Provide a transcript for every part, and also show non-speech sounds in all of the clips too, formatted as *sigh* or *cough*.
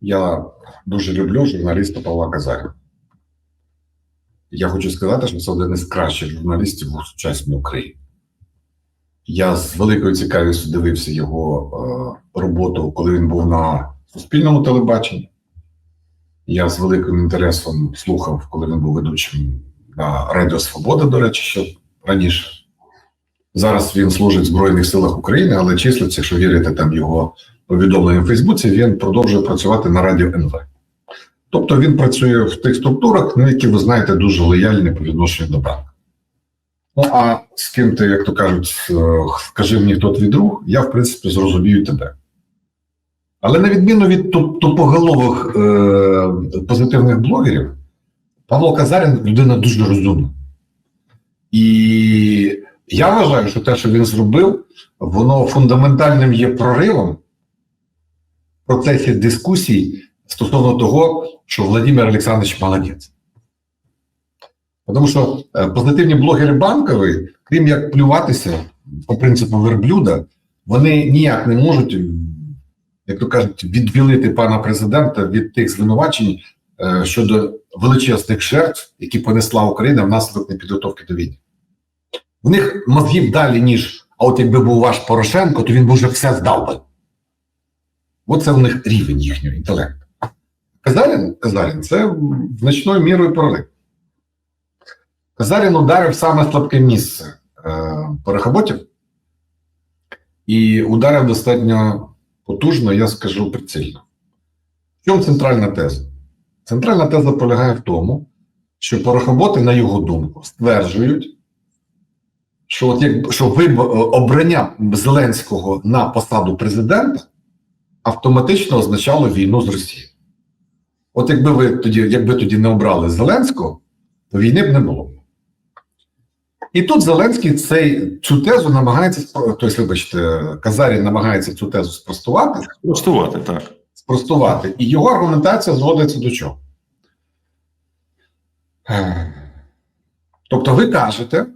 Я дуже люблю журналіста Павла Казаря. Я хочу сказати, що це один із кращих журналістів у сучасній Україні. Я з великою цікавістю дивився його е, роботу, коли він був на суспільному телебаченні. Я з великим інтересом слухав, коли він був ведучим на Радіо Свобода, до речі, що раніше. Зараз він служить в Збройних силах України, але числиться, якщо вірити там його повідомленням в Фейсбуці, він продовжує працювати на радіо НВ. Тобто він працює в тих структурах, ну, які ви знаєте, дуже лояльні по відношенню до банку. Ну а з ким ти, як то кажуть, е, скажи мені, хто твій друг, я в принципі зрозумію тебе. Але на відміну від туп- тупоголових е, позитивних блогерів, Павло Казарін людина дуже розумна. І я вважаю, що те, що він зробив, воно фундаментальним є проривом в процесі дискусій стосовно того, що Владимир Олександрович молодець. Тому що е, позитивні блогери банкові, крім як плюватися по принципу верблюда, вони ніяк не можуть, як то кажуть, відвілити пана президента від тих звинувачень е, щодо величезних жертв, які понесла Україна внаслідок непідготовки до війни. В них мозгів далі, ніж а от якби був ваш Порошенко, то він би вже все здав би. Оце в них рівень їхнього інтелекту. Казарін, Казарін це значною мірою прорив. Казарін ударив саме слабке місце е, порохоботів і ударив достатньо потужно, я скажу прицільно. В чому центральна теза? Центральна теза полягає в тому, що порохоботи, на його думку, стверджують, що от як що виб... обрання Зеленського на посаду президента автоматично означало війну з Росією. От якби ви тоді, якби тоді не обрали Зеленського, то війни б не було. І тут Зеленський цей, цю тезу намагається тобто, вибачте, Казарін намагається цю тезу спростувати, Простувати, так. спростувати, і його аргументація зводиться до чого? Е, Тобто, ви кажете,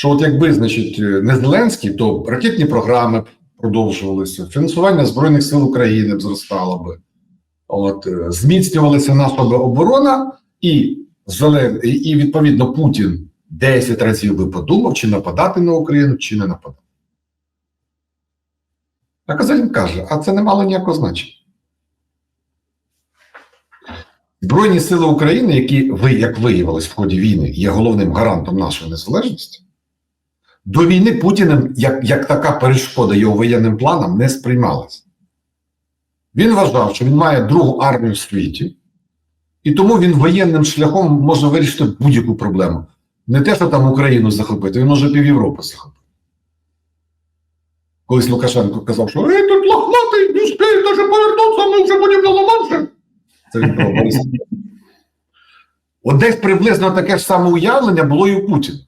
що от якби, значить, не Зеленський, то ракетні програми б продовжувалися, фінансування Збройних сил України б зростало би, от, е, зміцнювалася наша оборона, і, Зелен... і відповідно Путін 10 разів би подумав, чи нападати на Україну, чи не нападати. А Казарін каже, а це не мало ніякого значення. Збройні сили України, які ви, як виявилось в ході війни, є головним гарантом нашої незалежності, до війни Путіним як, як така перешкода його воєнним планам не сприймалася. Він вважав, що він має другу армію в світі, і тому він воєнним шляхом може вирішити будь-яку проблему. Не те, що там Україну захопити, він може пів Європи захопити. Колись Лукашенко казав, що «Ей, тут лохматий, не успіє даже повернутися, ми вже будемо на Ла-Манші». Це він про. От десь приблизно таке ж саме уявлення було і у Путіна.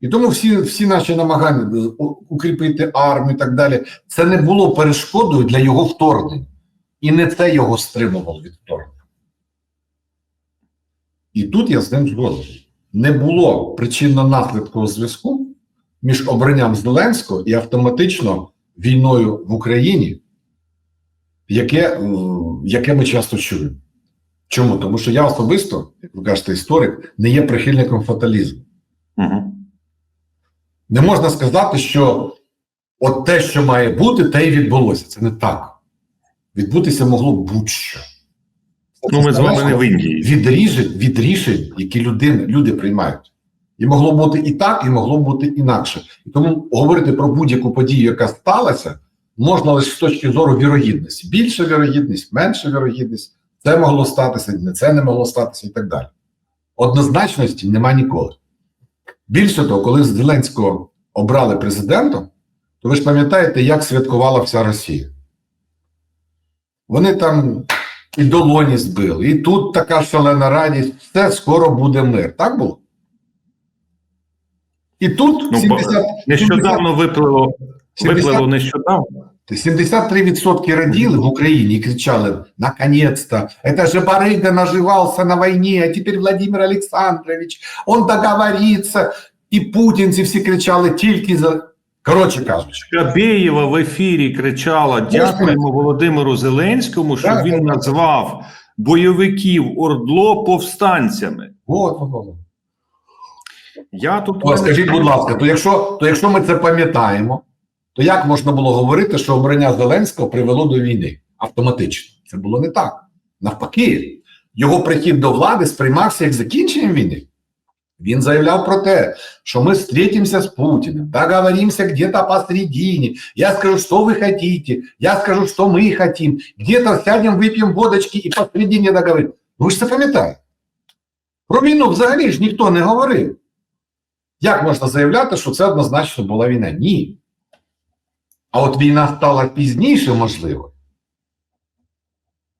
І тому всі, всі наші намагання укріпити армію і так далі, це не було перешкодою для його вторгнення. І не це його стримувало від вторгнення. І тут я з ним згоден. Не було причинно-наслідкового зв'язку між обранням Зеленського і автоматично війною в Україні, яке, е, яке ми часто чуємо. Чому? Тому що я особисто, як ви кажете, історик, не є прихильником фаталізму. Угу. Не можна сказати, що от те, що має бути, те й відбулося. Це не так. Відбутися могло будь-що. Ну, ми з вами не в Індії. від рішень, від рішень, які людини, люди приймають. І могло бути і так, і могло бути інакше. І тому говорити про будь-яку подію, яка сталася, можна лише з точки зору вірогідності. Більша вірогідність, менша вірогідність, це могло статися, не це не могло статися і так далі. Однозначності нема ніколи. Більше того, коли Зеленського обрали президентом, то ви ж пам'ятаєте, як святкувала вся Росія. Вони там і долоні збили, і тут така шалена радість, все скоро буде мир. Так було? І тут Ну, 70, Нещодавно виплило, 70 виплило нещодавно. 73% раділи в Україні і кричали: наконец-то, это же барыга наживался на войне, а теперь Владимир Олександрович, он договорится. І путінці всі кричали тільки за Коротше кажучи, Кабєєва в ефірі кричала: Дякуємо Володимиру Зеленському, що він назвав бойовиків Ордло повстанцями. от, от, от. Я тут О, скажіть, будь ласка, то якщо, то якщо ми це пам'ятаємо, то як можна було говорити, що обрання Зеленського привело до війни автоматично? Це було не так. Навпаки, його прихід до влади сприймався як закінченням війни. Він заявляв про те, що ми встретимся з Путіним, договоримся где-то посередине. Я скажу, що ви хотите, я скажу, що ми хотим. Где-то сядем, вип'ємо водочки і посередине договоримся. Ну ви ж це пам'ятаєте. Про війну взагалі ж ніхто не говорив. Як можна заявляти, що це однозначно була війна? Ні. А от війна стала пізніше, можливо.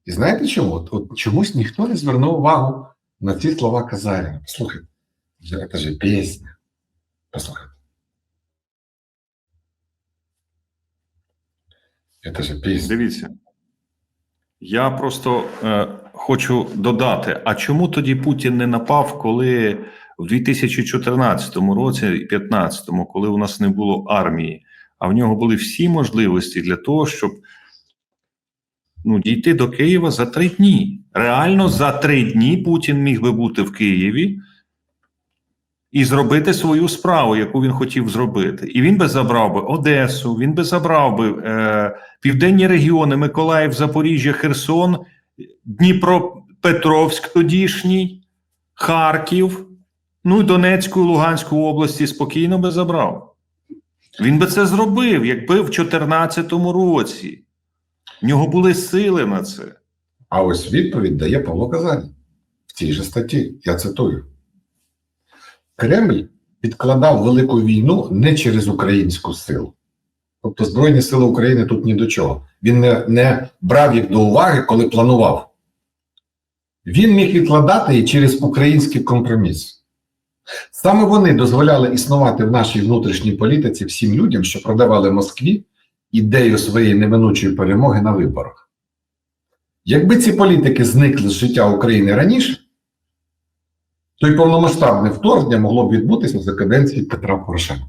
І знаєте чому? От, от чомусь ніхто не звернув увагу на ці слова Казаріна. Послухайте, це ж пісня. Послухайте. Це ж пісня. Дивіться. Я просто е, хочу додати: а чому тоді Путін не напав, коли в 2014 році і 2015, коли у нас не було армії, а в нього були всі можливості для того, щоб ну, дійти до Києва за три дні. Реально за три дні Путін міг би бути в Києві і зробити свою справу, яку він хотів зробити. І він би забрав би Одесу, він би забрав би е, південні регіони, Миколаїв, Запоріжжя, Херсон, Дніпропетровськ тодішній, Харків, ну і Донецьку, і Луганську області спокійно би забрав. Він би це зробив, якби в 2014 році. В нього були сили на це. А ось відповідь дає Павло Казарін в цій же статті. Я цитую. Кремль підкладав велику війну не через українську силу. Тобто Збройні Сили України тут ні до чого. Він не, не брав їх до уваги, коли планував. Він міг відкладати її через український компроміс. Саме вони дозволяли існувати в нашій внутрішній політиці всім людям, що продавали Москві ідею своєї неминучої перемоги на виборах. Якби ці політики зникли з життя України раніше, то й повномасштабне вторгнення могло б відбутися за каденції Петра Порошенка.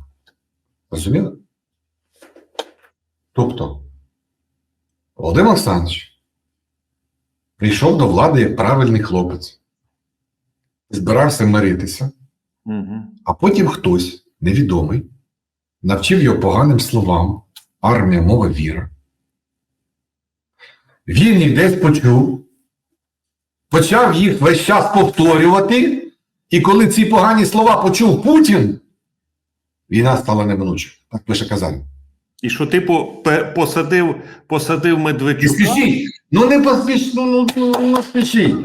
Розуміли? Тобто, Володимир Олександрович прийшов до влади як правильний хлопець, збирався миритися, Угу. а потім хтось невідомий навчив його поганим словам армія, мова, віра. Він їх десь почув, почав їх весь час повторювати, і коли ці погані слова почув Путін, війна стала неминучою. Так пише Казань. І що, типу, посадив, посадив І Медведчука? спішіть, ну не поспішіть, ну, ну, ну, ну спішіть.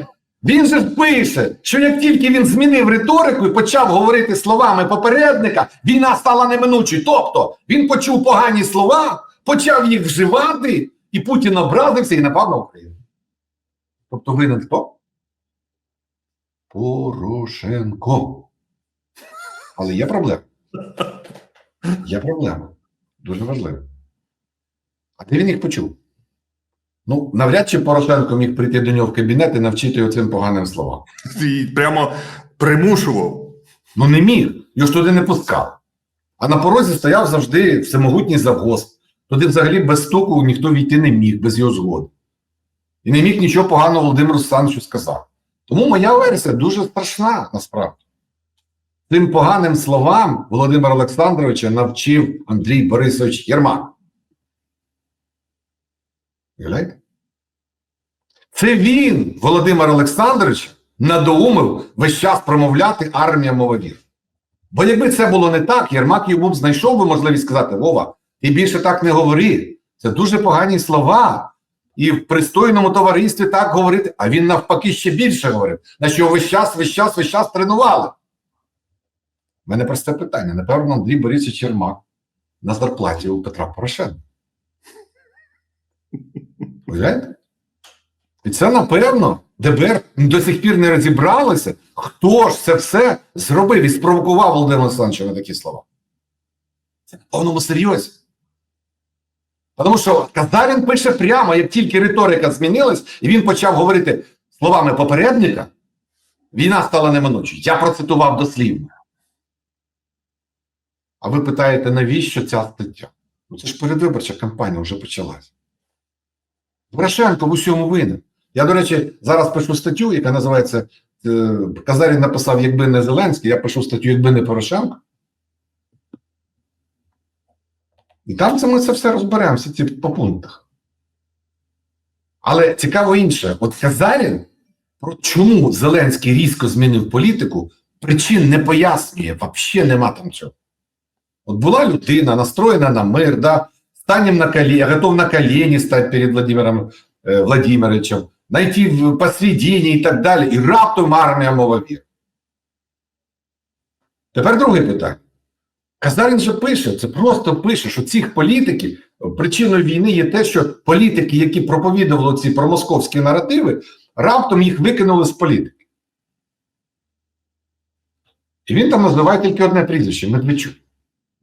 Він же пише, що як тільки він змінив риторику і почав говорити словами попередника, війна стала неминучою. Тобто він почув погані слова, почав їх вживати, і Путін образився і напав на Україну. Тобто винен хто? Порошенко. Але є проблема. Є проблема. Дуже важлива. А де він їх почув? Ну, навряд чи Порошенко міг прийти до нього в кабінет і навчити його цим поганим словам. І прямо примушував. Ну не міг, його ж туди не пускав. А на порозі стояв завжди всемогутній завгосп. Туди взагалі без стуку ніхто війти не міг, без його згоди. І не міг нічого поганого Володимиру Олександровичу сказати. Тому моя версія дуже страшна насправді. Тим поганим словам Володимира Олександровича навчив Андрій Борисович Єрмак. Уявляєте? Це він, Володимир Олександрович, надоумив весь час промовляти армія мововір. Бо якби це було не так, Єрмак йому знайшов би можливість сказати: Вова, ти більше так не говори. Це дуже погані слова. І в пристойному товаристві так говорити, а він навпаки ще більше говорив. На що весь час, весь час, весь час тренували. У мене просте питання. Напевно, Андрій Борисович Єрмак на зарплаті у Петра Порошенка. Уявляєте? І це, напевно, ДБР до сих пір не розібралося, хто ж це все зробив і спровокував Володимира Олександровича на такі слова. Це на повному серйозі. Тому що Казарін пише прямо, як тільки риторика змінилась, і він почав говорити словами попередника, війна стала неминучою. Я процитував дослівно. А ви питаєте, навіщо ця стаття? Ну це ж передвиборча кампанія вже почалась. Порошенко в усьому винен. Я, до речі, зараз пишу статтю, яка називається е, Казарін написав, якби не Зеленський, я пишу статтю, якби не Порошенко. І там це ми це все розберемо, всі ці по пунктах. Але цікаво інше: от Казарін, про чому Зеленський різко змінив політику, причин не пояснює, взагалі нема там цього. От була людина, настроєна на мир, да, станем на колени, готов на колени стати перед Владимиром е, Владимировичем, найти в посередині і так далі, і раптом армія мова вір. Тепер друге питання. Казарін же пише, це просто пише, що цих політиків причиною війни є те, що політики, які проповідували ці промосковські наративи, раптом їх викинули з політики. І він там називає тільки одне прізвище Медведчук.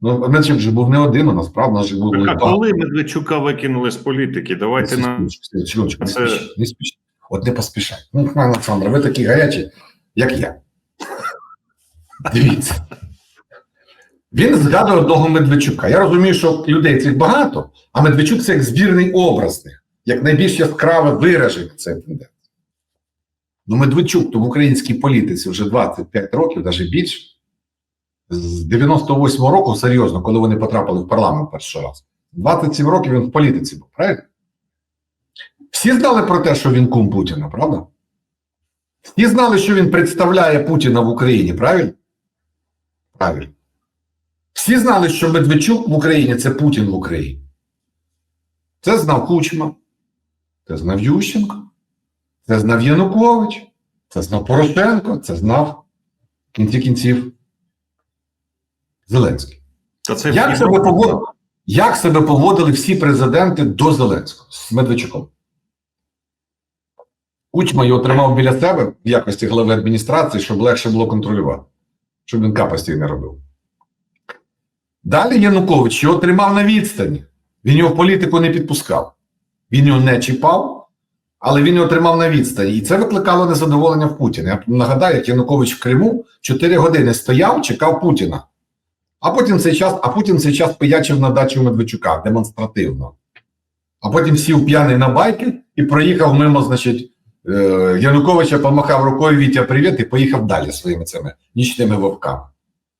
Ну, Медведчук же був не один, у нас правда, нас же було Так, а коли Медведчука викинули з політики? Давайте на не Це- спішіть, не спішіть. От не поспішай. Ну, пане Олександр, ви такі гарячі, як я. *laughs* Дивіться. Він згадує одного Медведчука. Я розумію, що людей цих багато, а Медведчук це як збірний образний, як найбільш яскраве вираження цієї тенденції. Ну, Медведчук то в українській політиці вже 25 років, навіть більше. З 98-го року, серйозно, коли вони потрапили в парламент перший раз. 27 років він в політиці був, правильно? Всі знали про те, що він кум Путіна, правда? Всі знали, що він представляє Путіна в Україні, правильно? Правильно. Всі знали, що Медведчук в Україні це Путін в Україні. Це знав Кучма, це знав Ющенко, це знав Янукович, це знав Порошенко, це знав кінці кінців Зеленський. Та це Як себе, поводили, як себе поводили всі президенти до Зеленського з Медведчуком? Кучма його тримав біля себе в якості глави адміністрації, щоб легше було контролювати, щоб він капості не робив. Далі Янукович його тримав на відстані. Він його в політику не підпускав. Він його не чіпав, але він його тримав на відстані. І це викликало незадоволення в Путіна. Я нагадаю, як Янукович в Криму 4 години стояв, чекав Путіна. А потім цей час, а Путін цей час пиячив на дачу Медведчука демонстративно. А потім сів п'яний на байки і проїхав мимо, значить, е, Януковича помахав рукою Вітя, привіт, і поїхав далі своїми цими нічними вовками.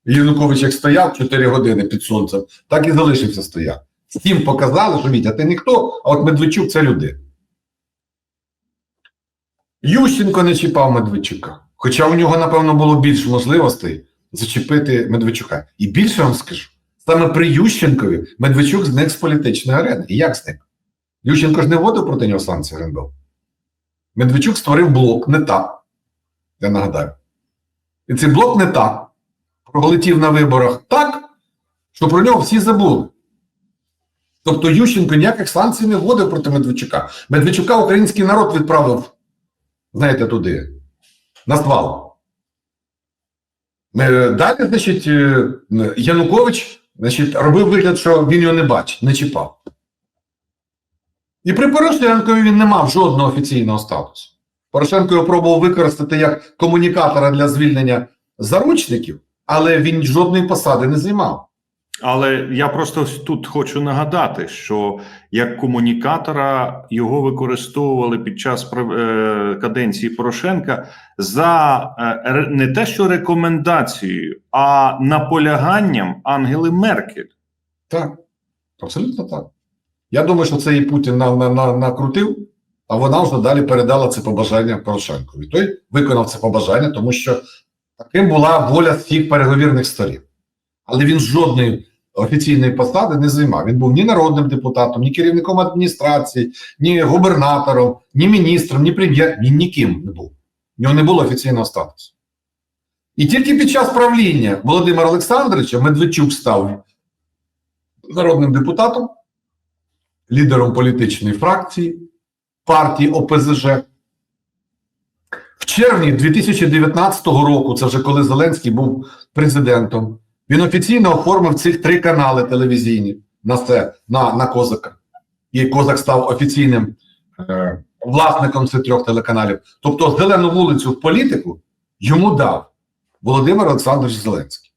Янукович як стояв 4 години під сонцем, так і залишився стояти. Всім показали, що Вітя, ти ніхто, а от Медведчук це людина. Ющенко не чіпав Медведчука. Хоча у нього, напевно, було більше можливостей зачепити Медведчука. І більше вам скажу, саме при Ющенкові Медведчук зник з політичної арени. І як зник? Ющенко ж не вводив проти нього санкції РНБО. Медведчук створив блок не так. Я нагадаю. І цей блок не так. Пролетів на виборах так, що про нього всі забули. Тобто Ющенко ніяких санкцій не вводив проти Медведчука. Медведчука український народ відправив, знаєте, туди, на ствал. Е, Далі, значить, е, Янукович значить, робив вигляд, що він його не бачить, не чіпав. І при Порошенкові він не мав жодного офіційного статусу. Порошенко його пробував використати як комунікатора для звільнення заручників, але він жодної посади не займав. Але я просто тут хочу нагадати, що як комунікатора його використовували під час е, каденції Порошенка за е, не те, що рекомендацією, а наполяганням Ангели Меркель. Так, абсолютно так. Я думаю, що це і Путін на, на, на, накрутив, а вона вже далі передала це побажання Порошенкові. Той виконав це побажання, тому що таким була воля всіх переговірних сторін. Але він жодної офіційної посади не займав. Він був ні народним депутатом, ні керівником адміністрації, ні губернатором, ні міністром, ні прем'єр, ні ніким не був. В нього не було офіційного статусу. І тільки під час правління Володимира Олександровича Медведчук став народним депутатом, лідером політичної фракції партії ОПЗЖ. В червні 2019 року, це вже коли Зеленський був президентом, він офіційно оформив цих три канали телевізійні на це, на, на Козака. І Козак став офіційним е, власником цих трьох телеканалів. Тобто зелену вулицю в політику йому дав Володимир Олександрович Зеленський.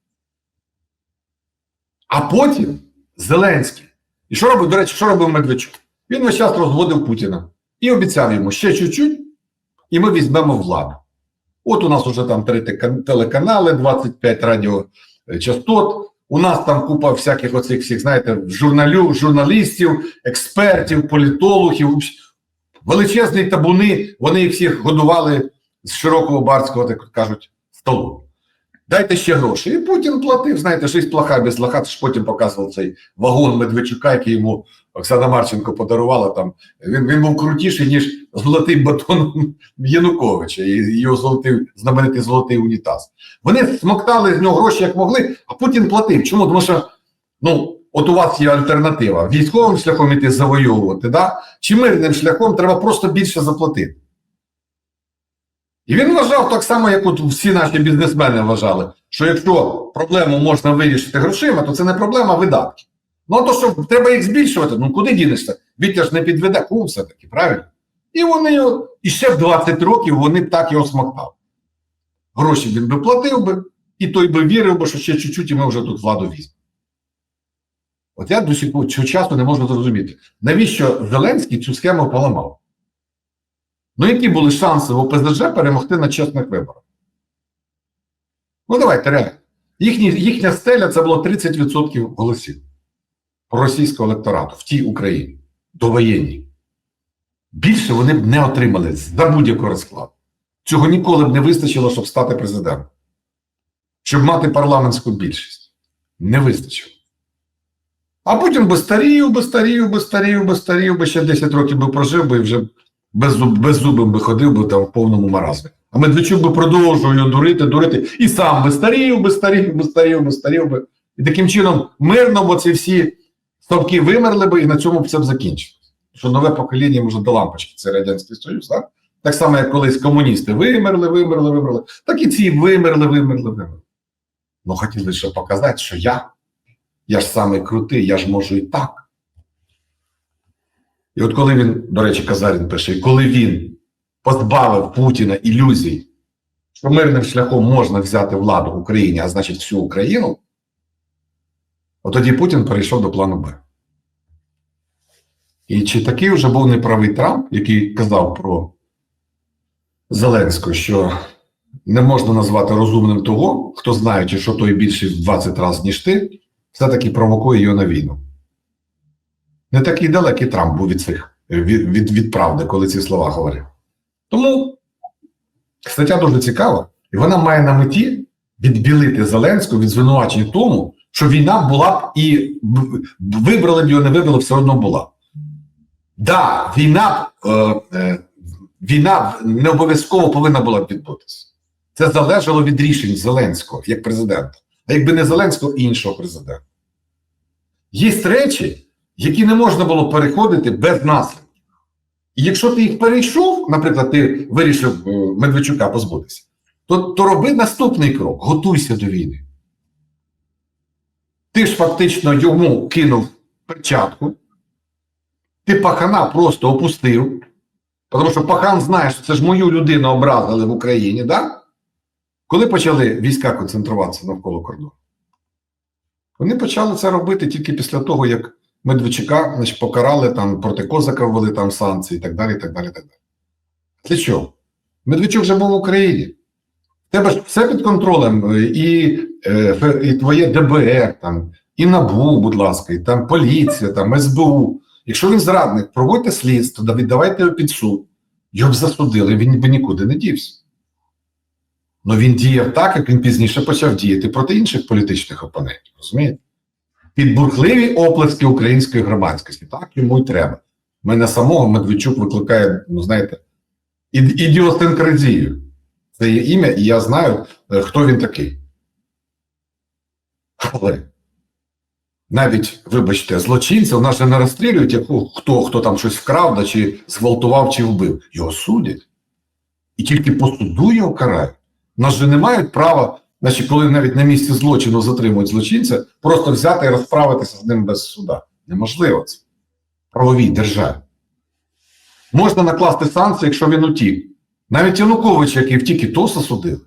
А потім Зеленський. І що робив, до речі, що робив Медведчук? Він весь час розводив Путіна і обіцяв йому ще чуть-чуть, і ми візьмемо владу. От у нас вже там три телеканали, 25 радіочастот. У нас там купа всяких оцих всіх, знаєте, журналю, журналістів, експертів, політологів. Величезні табуни, вони їх всіх годували з широкого барського, так кажуть, столу. Дайте ще гроші. І Путін платив, знаєте, щось плоха без лоха. Це ж потім показував цей вагон Медведчука, який йому Оксана Марченко подарувала там. Він, він був крутіший, ніж золотий батон Януковича і його золотий, знаменитий золотий унітаз. Вони смоктали з нього гроші як могли, а Путін платив. Чому? Тому що ну, от у вас є альтернатива. Військовим шляхом іти завоювати, да? чи мирним шляхом треба просто більше заплатити. І він вважав так само, як от всі наші бізнесмени вважали, що якщо проблему можна вирішити грошима, то це не проблема а видатки. Ну, то що треба їх збільшувати, ну куди дінешся? Вітя ж не підведе кум все-таки, правильно? І вони і ще в 20 років вони так його смоктали. Гроші він би платив би, і той би вірив би, що ще чуть-чуть і ми вже тут владу візьмемо. От я до цього часу не можу зрозуміти, навіщо Зеленський цю схему поламав? Ну, які були шанси в ОПЗЖ перемогти на чесних виборах? Ну, давайте реально. Їхні, їхня стеля це було 30% голосів російського електорату в тій Україні довоєнній. Більше вони б не отримали за будь-якого розкладу. Цього ніколи б не вистачило, щоб стати президентом. Щоб мати парламентську більшість. Не вистачило. А потім би старів, би старів, би старів, би старів, би ще 10 років би прожив би і вже без, без зубим би ходив би там в повному маразмі. А Медведчук би продовжував його дурити, дурити, і сам би старів, би старів, би старів, би старів би. І таким чином мирно, бо ці всі ставки вимерли би, і на цьому б це б закінчилось. Що нове покоління може до лампочки, це Радянський Союз, так? Так само, як колись комуністи вимерли, вимерли, вимерли, так і ці вимерли, вимерли, вимерли. Ну, хотіли ще показати, що я, я ж самий крутий, я ж можу і так. І от коли він, до речі, Казарін пише, коли він позбавив Путіна ілюзій, що мирним шляхом можна взяти владу в Україні, а значить всю Україну, от тоді Путін перейшов до плану Б. І чи такий вже був неправий Трамп, який казав про Зеленського, що не можна назвати розумним того, хто знаючи, що той більший в 20 разів, ніж ти, все-таки провокує його на війну. Не такий далекий Трамп був від цих від, від, від правди, коли ці слова говорив. Тому стаття дуже цікава, і вона має на меті відбілити Зеленського від звинувачень тому, що війна була б і вибрали б його, не вибрали, все одно була. Да, війна, е, е, війна не обов'язково повинна була б відбутися. Це залежало від рішень Зеленського як президента. А якби не Зеленського, іншого президента. Є речі, які не можна було переходити без наслідків. І якщо ти їх перейшов, наприклад, ти вирішив е, Медведчука позбутися, то, то роби наступний крок: готуйся до війни. Ти ж фактично йому кинув перчатку, ти пахана просто опустив, тому що пахан знає, що це ж мою людину образили в Україні, да? Коли почали війська концентруватися навколо кордону? Вони почали це робити тільки після того, як Медведчука значить, покарали там проти Козака ввели там санкції і так далі. і так далі, і так далі. Для чого? Медведчук вже був в Україні. Тебе ж все під контролем, е, і, е, і твоє ДБР, там, і НАБУ, будь ласка, і там поліція, там СБУ. Якщо він зрадник, проводьте слідство, віддавайте його під суд. Його б засудили, він би нікуди не дівся. Ну він діяв так, як він пізніше почав діяти проти інших політичних опонентів. Розумієте? Під бурхливі оплески української громадськості. Так йому й треба. Мене самого Медведчук викликає, ну знаєте, ід- ідіосинкразію. Це є ім'я, і я знаю, е, хто він такий. Але навіть, вибачте, злочинця в нас же не розстрілюють, яку, хто, хто там щось вкрав, да, чи зґвалтував, чи вбив. Його судять. І тільки по суду його карають. У нас же не мають права, значить, коли навіть на місці злочину затримують злочинця, просто взяти і розправитися з ним без суда. Неможливо це. Правовій державі. Можна накласти санкції, якщо він утік. Навіть Янукович, який втік, і то засудили.